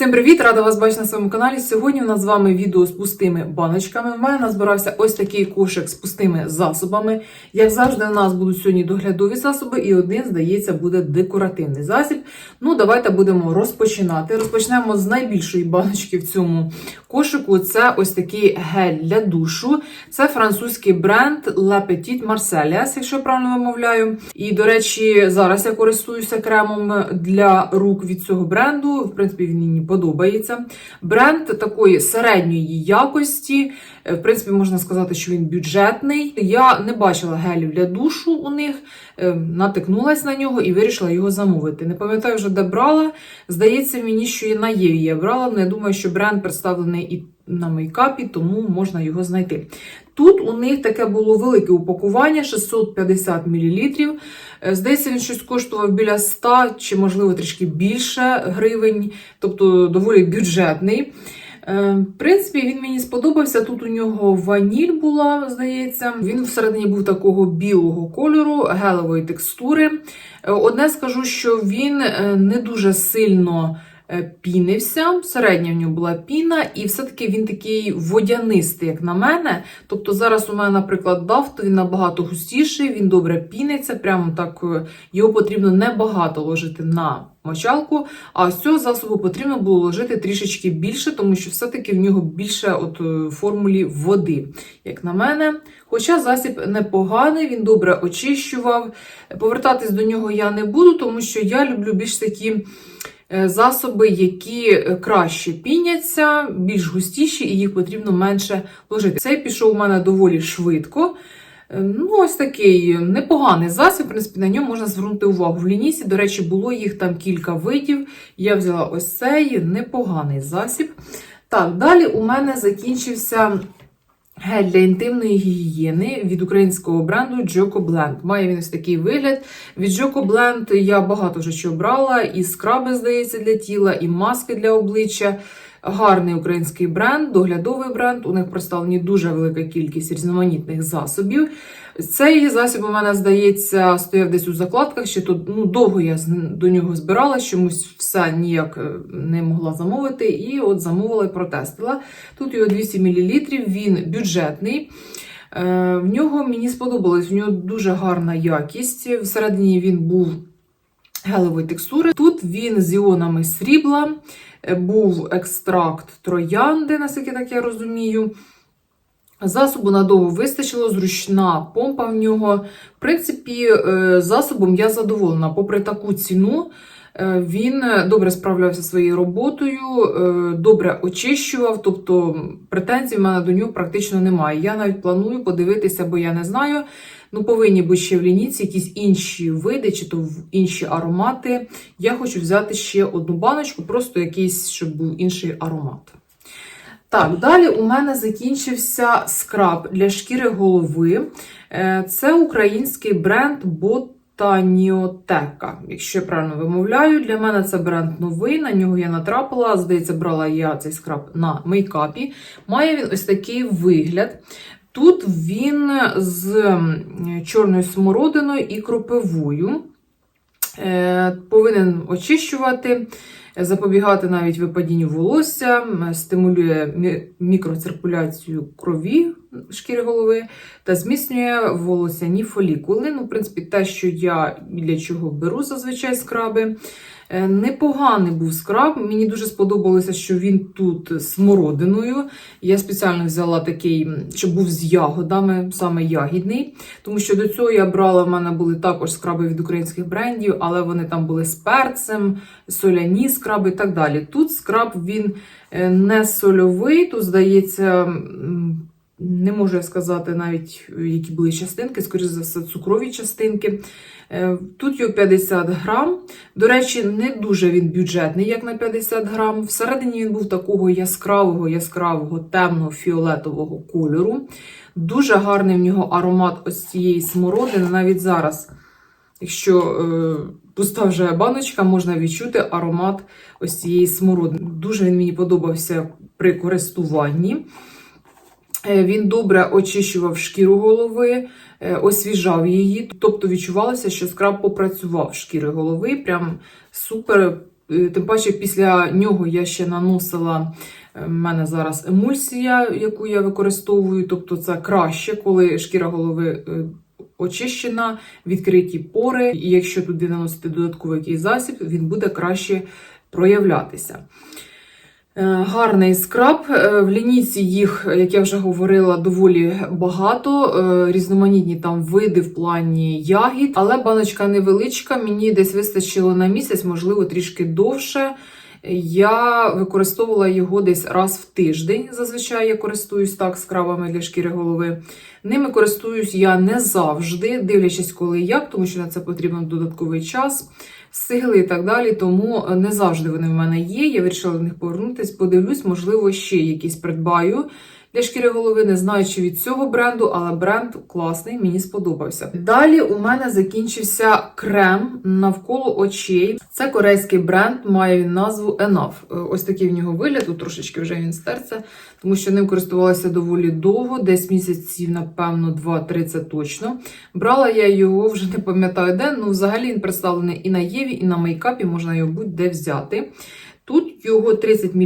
Всім привіт! Рада вас бачити на своєму каналі. Сьогодні у нас з вами відео з пустими баночками. В мене назбирався ось такий кошик з пустими засобами. Як завжди, у нас будуть сьогодні доглядові засоби, і один, здається, буде декоративний засіб. Ну, давайте будемо розпочинати. Розпочнемо з найбільшої баночки в цьому кошику. Це ось такий гель для душу. Це французький бренд Le Petit Marcelias, якщо я правильно вимовляю. І, до речі, зараз я користуюся кремом для рук від цього бренду. В принципі, він подобається. Бренд такої середньої якості. Е, В принципі, можна сказати, що він бюджетний. Я не бачила гелів для душу у них, натикнулася на нього і вирішила його замовити. Не пам'ятаю вже, де брала. Здається мені, що і на Єві я брала, але я думаю, що бренд представлений і на мейкапі, тому можна його знайти. Тут у них таке було велике упакування 650 мл. Е, Здається, він щось коштував біля 100 чи, можливо, трішки більше гривень, тобто доволі бюджетний. Е, В принципі, він мені сподобався. Тут у нього ваніль була, здається. Він всередині був такого білого кольору, гелевої текстури. Е, Одне скажу, що він не дуже сильно пінився. Середня в нього була піна, і все-таки він такий водянистий, як на мене. Тобто зараз у мене, наприклад, то він набагато густіший, він добре піниться. Прямо так е, його потрібно небагато ложити на мочалку. А з цього засобу потрібно було ложити трішечки більше, тому що все-таки в нього більше от е, формулі води, як на мене. Хоча засіб непоганий, він добре очищував. Повертатись до нього я не буду, тому що я люблю більш такі е, засоби, які е, краще піняться, більш густіші, і їх потрібно менше ложити. Цей пішов у мене доволі швидко. Е, Ну, ось такий непоганий засіб, в принципі, на ньому можна звернути увагу. В лінісі, до речі, було їх там кілька видів. Я взяла ось цей непоганий засіб. Так, далі у мене закінчився гель для інтимної гігієни від українського бренду Joko Blend. Має він ось такий вигляд. Від Joko Blend я багато вже що брала, і скраби, здається, для тіла, і маски для обличчя. Гарний український бренд, доглядовий бренд. У них представлені дуже велика кількість різноманітних засобів. Цей засіб у мене, здається, стояв десь у закладках, ще тут ну, довго я до нього збиралась, чомусь все ніяк е, не могла замовити. І от замовила і протестила. Тут його 200 мл, він бюджетний. Е, В нього мені сподобалось, в нього дуже гарна якість. Всередині він був гелевої текстури. Тут він з іонами срібла, е, був екстракт троянди, наскільки так я розумію. Засобу надовго вистачило, зручна помпа в нього. В принципі, е, засобом я задоволена. Попри таку ціну, е, він добре справлявся своєю роботою, е, добре очищував, тобто претензій в мене до нього практично немає. Я навіть планую подивитися, бо я не знаю. Ну, повинні бути ще в лінійці якісь інші види, чи то інші аромати. Я хочу взяти ще одну баночку, просто якийсь, щоб був інший аромат. Так, далі у мене закінчився скраб для шкіри голови. Е, Це український бренд Ботаніотека. Якщо я правильно вимовляю, для мене це бренд новий, на нього я натрапила. Здається, брала я цей скраб на мейкапі. Має він ось такий вигляд. Тут він з чорною смородиною і кропивою. Е, Повинен очищувати, запобігати навіть випадінню волосся, стимулює мікроциркуляцію крові шкіри голови та зміцнює волосяні фолікули. Ну, в принципі, те, що я для чого беру зазвичай скраби. Е, Непоганий був скраб. Мені дуже сподобалося, що він тут смородиною. Я спеціально взяла такий, щоб був з ягодами, саме ягідний. Тому що до цього я брала, в мене були також скраби від українських брендів, але вони там були з перцем, соляні скраби і так далі. Тут скраб він е, не сольовий, тут, здається, не можу я сказати навіть, які були частинки, скоріше за все, цукрові частинки. Е, Тут його 50 грам. До речі, не дуже він бюджетний, як на 50 грам. Всередині він був такого яскравого, яскравого, темного фіолетового кольору. Дуже гарний в нього аромат ось цієї смородини. Навіть зараз, якщо е, пуста вже баночка, можна відчути аромат ось цієї смородини. Дуже він мені подобався при користуванні. Е, Він добре очищував шкіру голови, е, освіжав її. Тобто відчувалося, що скраб попрацював шкіри голови. Прям супер Е, Тим паче, після нього я ще наносила. в мене зараз емульсія, яку я використовую. Тобто, це краще, коли шкіра голови очищена, відкриті пори. І якщо туди наносити додатковий якийсь засіб, він буде краще проявлятися. Е, Гарний скраб. Е, В лінійці їх, як я вже говорила, доволі багато. Е, Різноманітні там види в плані ягід, але баночка невеличка. Мені десь вистачило на місяць, можливо, трішки довше. Я використовувала його десь раз в тиждень. Зазвичай я користуюсь так скрабами для шкіри голови. Ними користуюсь я не завжди, дивлячись, коли як, тому що на це потрібен додатковий час, сили і так далі. Тому не завжди вони в мене є. Я вирішила до них повернутися. Подивлюсь, можливо, ще якісь придбаю. Для шкіри голови не знаю, чи від цього бренду, але бренд класний, мені сподобався. Далі у мене закінчився крем навколо очей. Це корейський бренд, має він назву Enough. Е, Ось такий в нього вигляд, тут трошечки вже він стерся, тому що ним користувалася доволі довго, десь місяців, напевно, 2-3 це точно. Брала я його вже не пам'ятаю де. Ну, взагалі він представлений і на Єві, і на мейкапі, можна його будь-де взяти. Тут його 30 мл,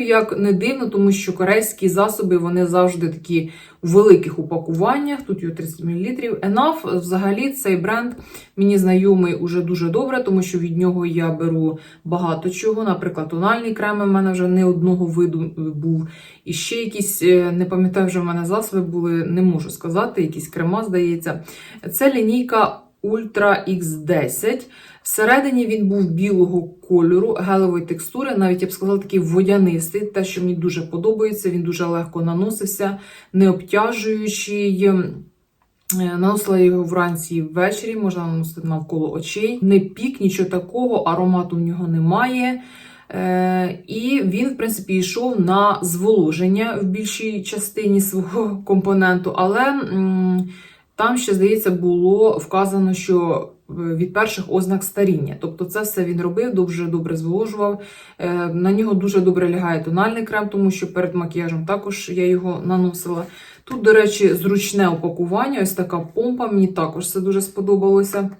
як не дивно, тому що корейські засоби вони завжди такі у великих упакуваннях. Тут його 30 мл. Enough, взагалі, цей бренд мені знайомий уже дуже добре, тому що від нього я беру багато чого. Наприклад, тональні креми в мене вже не одного виду був. І ще якісь, е, не пам'ятаю, вже в мене засоби були, не можу сказати, якісь крема, здається. Це лінійка Ultra X10. Всередині він був білого кольору, гелевої текстури, навіть я б сказала, такий водянистий, те, що мені дуже подобається, він дуже легко наносився, не обтяжуючий. Е, Наносила його вранці і ввечері, можна наносити навколо очей. Не пік, нічого такого, аромату в нього немає. Е, і він, в принципі, йшов на зволоження в більшій частині свого компоненту, але там ще, здається, було вказано, що від перших ознак старіння. Тобто, це все він робив, дуже добре зволожував. Е, На нього дуже добре лягає тональний крем, тому що перед макіяжем також я його наносила. Тут, до речі, зручне упакування, ось така помпа, мені також це дуже сподобалося.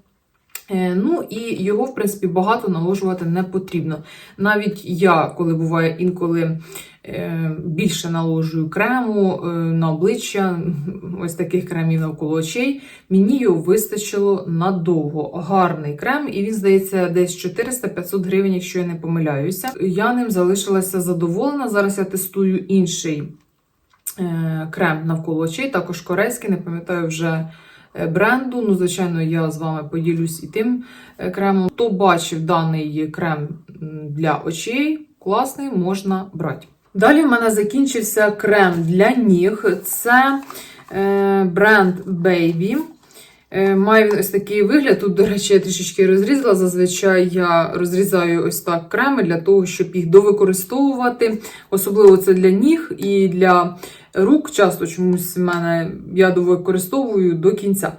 Е, Ну і його, в принципі, багато наложувати не потрібно. Навіть я, коли буває інколи е, більше наложую крему е, на обличчя, ось таких кремів навколо очей, мені його вистачило надовго. Гарний крем, і він, здається, десь 400-500 гривень, якщо я не помиляюся. Я ним залишилася задоволена. Зараз я тестую інший крем навколо очей, також корейський, не пам'ятаю вже бренду. Ну, звичайно, я з вами поділюсь і тим е, кремом. Хто бачив даний крем для очей, класний, можна брати. Далі в мене закінчився крем для ніг. Це е, бренд Baby. Е, Має ось такий вигляд. Тут, до речі, я трішечки розрізала. Зазвичай я розрізаю ось так креми для того, щоб їх довикористовувати. Особливо це для ніг і для рук. Часто чомусь в мене я використовую до кінця.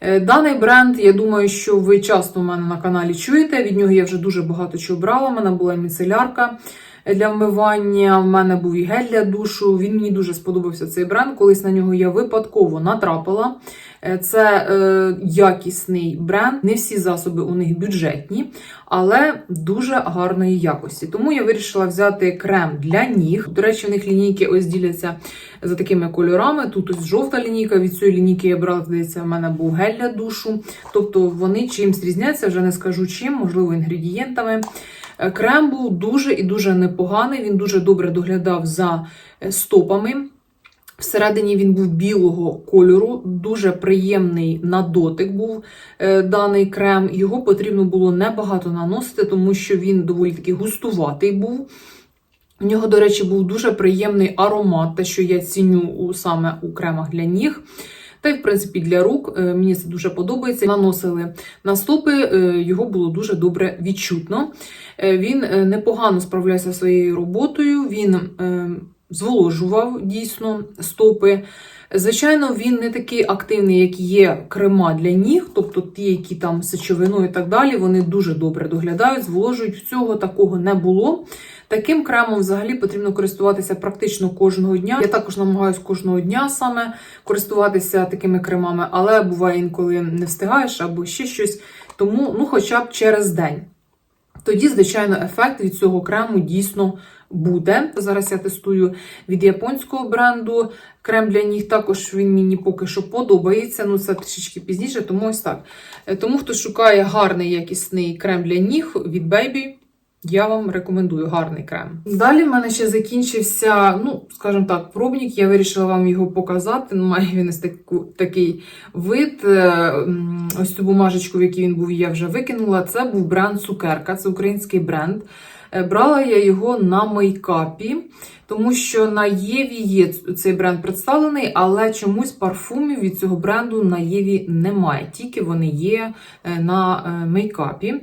Е, Даний бренд, я думаю, що ви часто в мене на каналі чуєте. Від нього я вже дуже багато чого брала. У мене була міцелярка для вмивання, в мене був і гель для душу. Він мені дуже сподобався цей бренд. Колись на нього я випадково натрапила. Е, Це е, якісний бренд. Не всі засоби у них бюджетні, але дуже гарної якості. Тому я вирішила взяти крем для ніг. До речі, у них лінійки ось діляться за такими кольорами. Тут ось жовта лінійка. Від цієї лінійки я брала, здається, в мене був гель для душу. Тобто вони чимсь різняться, вже не скажу чим, можливо, інгредієнтами. Крем був дуже і дуже непоганий. Він дуже добре доглядав за е, стопами. Всередині він був білого кольору, дуже приємний на дотик був е, даний крем. Його потрібно було небагато наносити, тому що він доволі таки густуватий був. У нього, до речі, був дуже приємний аромат, те, що я ціню саме у кремах для ніг. Та й, в принципі, для рук Е, мені це дуже подобається. Наносили на стопи, е, його було дуже добре відчутно. Е, Він непогано справлявся своєю роботою, він зволожував дійсно стопи. Звичайно, він не такий активний, як є крема для ніг, тобто ті, які там сечовиною і так далі, вони дуже добре доглядають, зволожують. Цього такого не було. Таким кремом взагалі потрібно користуватися практично кожного дня. Я також намагаюся кожного дня саме користуватися такими кремами, але буває інколи не встигаєш або ще щось. Тому, ну, хоча б через день. тоді, звичайно, ефект від цього крему дійсно буде. Зараз я тестую від японського бренду крем для ніг. Також він мені поки що подобається. Ну, це трішечки пізніше, тому ось так. Е, Тому, хто шукає гарний якісний крем для ніг від Baby, я вам рекомендую гарний крем. Далі в мене ще закінчився, ну, скажімо так, пробник. Я вирішила вам його показати. Ну, Має він ось таку, такий вид. Е, Ось цю бумажечку, в якій він був, я вже викинула. Це був бренд Цукерка, це український бренд. Е, Брала я його на мейкапі, тому що на Єві є цей бренд представлений, але чомусь парфумів від цього бренду на Єві немає. Тільки вони є е, на е, мейкапі.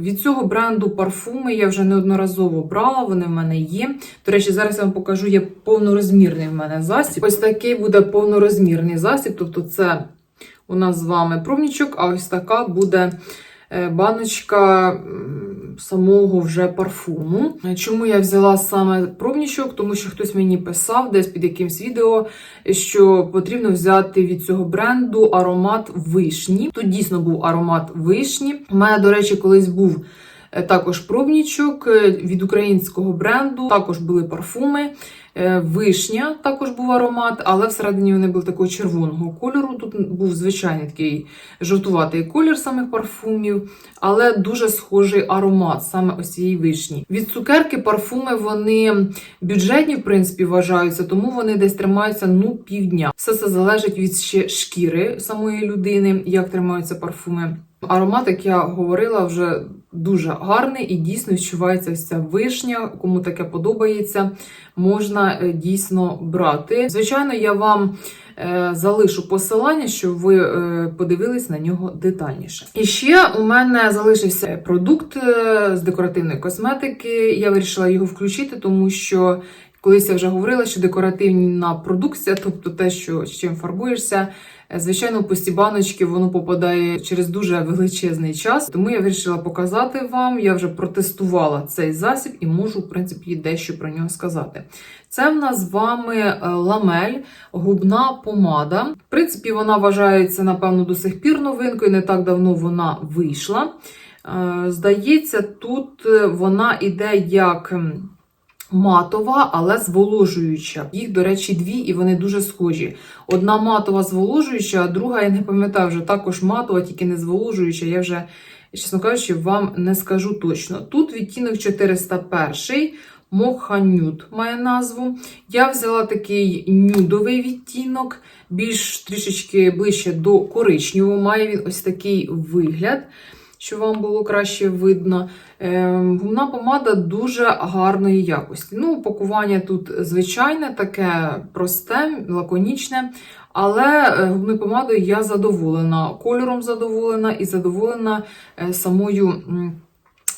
Від цього бренду парфуми я вже неодноразово брала, вони в мене є. До речі, зараз я вам покажу, є повнорозмірний в мене засіб. Ось такий буде повнорозмірний засіб, тобто це у нас з вами пробничок, а ось така буде баночка самого вже парфуму. Чому я взяла саме пробнічок? Тому що хтось мені писав десь під якимсь відео, що потрібно взяти від цього бренду аромат вишні. Тут дійсно був аромат вишні. У мене, до речі, колись був. Е, Також пробнічок е, від українського бренду, також були парфуми. Е, Вишня також був аромат, але всередині вони були такого червоного кольору. Тут був звичайний такий жовтуватий колір самих парфумів, але дуже схожий аромат саме ось цієї вишні. Від цукерки парфуми вони бюджетні, в принципі, вважаються, тому вони десь тримаються ну півдня. Все це залежить від ще шкіри самої людини, як тримаються парфуми. Аромат, як я говорила, вже дуже гарний і дійсно відчувається ця вишня. Кому таке подобається, можна е, дійсно брати. Звичайно, я вам е, залишу посилання, щоб ви е, подивились на нього детальніше. І ще у мене залишився продукт з декоративної косметики. Я вирішила його включити, тому що. Колись я вже говорила, що декоративна продукція, тобто те, що з чим фарбуєшся, звичайно, в пусті баночки воно попадає через дуже величезний час. Тому я вирішила показати вам. Я вже протестувала цей засіб і можу, в принципі, дещо про нього сказати. Це в нас з вами е, ламель, губна помада. В принципі, вона вважається, напевно, до сих пір новинкою. Не так давно вона вийшла. Е, Здається, тут е, вона іде як. Матова, але зволожуюча. Їх, до речі, дві, і вони дуже схожі. Одна матова зволожуюча, а друга, я не пам'ятаю, вже також матова, тільки не зволожуюча. Я вже, чесно кажучи, вам не скажу точно. Тут відтінок 401, Моха Нюд має назву. Я взяла такий нюдовий відтінок, більш трішечки ближче до коричневого. Має він ось такий вигляд. Щоб вам було краще видно. Ем, Гумна помада дуже гарної якості. Ну, упакування тут звичайне, таке просте, лаконічне. Але е, губною помадою я задоволена. Кольором задоволена і задоволена е, самою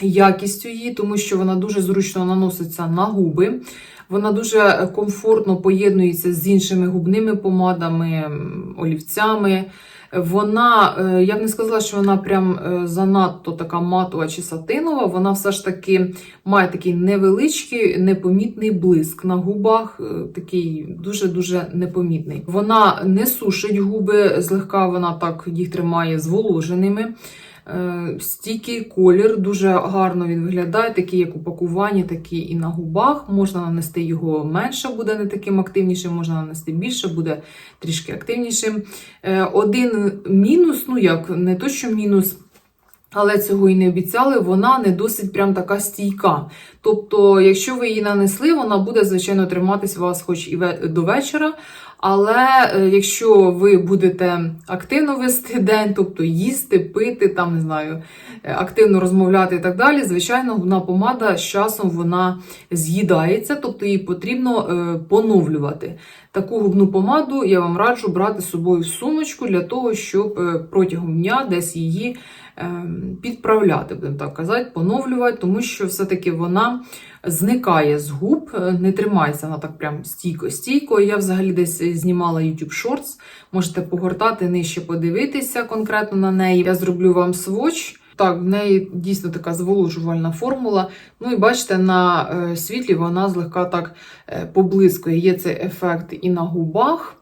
якістю її, тому що вона дуже зручно наноситься на губи. Вона дуже комфортно поєднується з іншими губними помадами, олівцями. Вона, е, я б не сказала, що вона прям е, занадто така матова чи сатинова. Вона все ж таки має такий невеличкий, непомітний блиск на губах, е, такий дуже-дуже непомітний. Вона не сушить губи, злегка вона так їх тримає зволоженими. Е, Стійкий колір, дуже гарно він виглядає, такий як у пакуванні, такий і на губах. Можна нанести його менше, буде не таким активнішим, можна нанести більше, буде трішки активнішим. Е, Один мінус, ну як, не то, що мінус. Але цього і не обіцяли, вона не досить прям така стійка. Тобто, якщо ви її нанесли, вона буде, звичайно, триматись вас хоч і до вечора. Але е, якщо ви будете активно вести день, тобто їсти, пити, там не знаю, е, активно розмовляти і так далі, звичайно, губна помада з часом вона з'їдається, тобто її потрібно е, поновлювати. Таку губну помаду я вам раджу брати з собою в сумочку для того, щоб протягом дня десь її підправляти, будемо так казати, поновлювати, тому що все-таки вона зникає з губ, е, не тримається вона так прям стійко-стійко. Я взагалі десь знімала YouTube Shorts, можете погортати нижче, подивитися конкретно на неї. Я зроблю вам сводч. Так, в неї дійсно така зволожувальна формула. Ну і бачите, на е, світлі вона злегка так е, поблискує. Є цей ефект і на губах.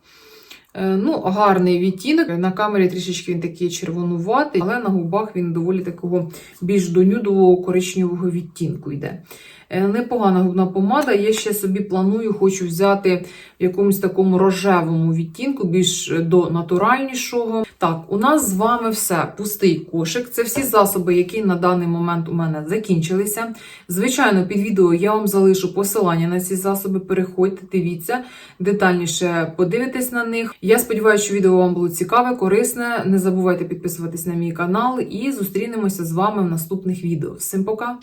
Е, Ну, гарний відтінок. На камері трішечки він такий червонуватий, але на губах він доволі такого більш до нюдового коричневого відтінку йде. Е, Непогана губна помада. Я ще собі планую, хочу взяти в якомусь такому рожевому відтінку, більш до натуральнішого. Так, у нас з вами все. Пустий кошик. Це всі засоби, які на даний момент у мене закінчилися. Звичайно, під відео я вам залишу посилання на ці засоби. Переходьте, дивіться, детальніше подивитесь на них. Я сподіваюся, що відео вам було цікаве, корисне. Не забувайте підписуватись на мій канал і зустрінемося з вами в наступних відео. Всім пока!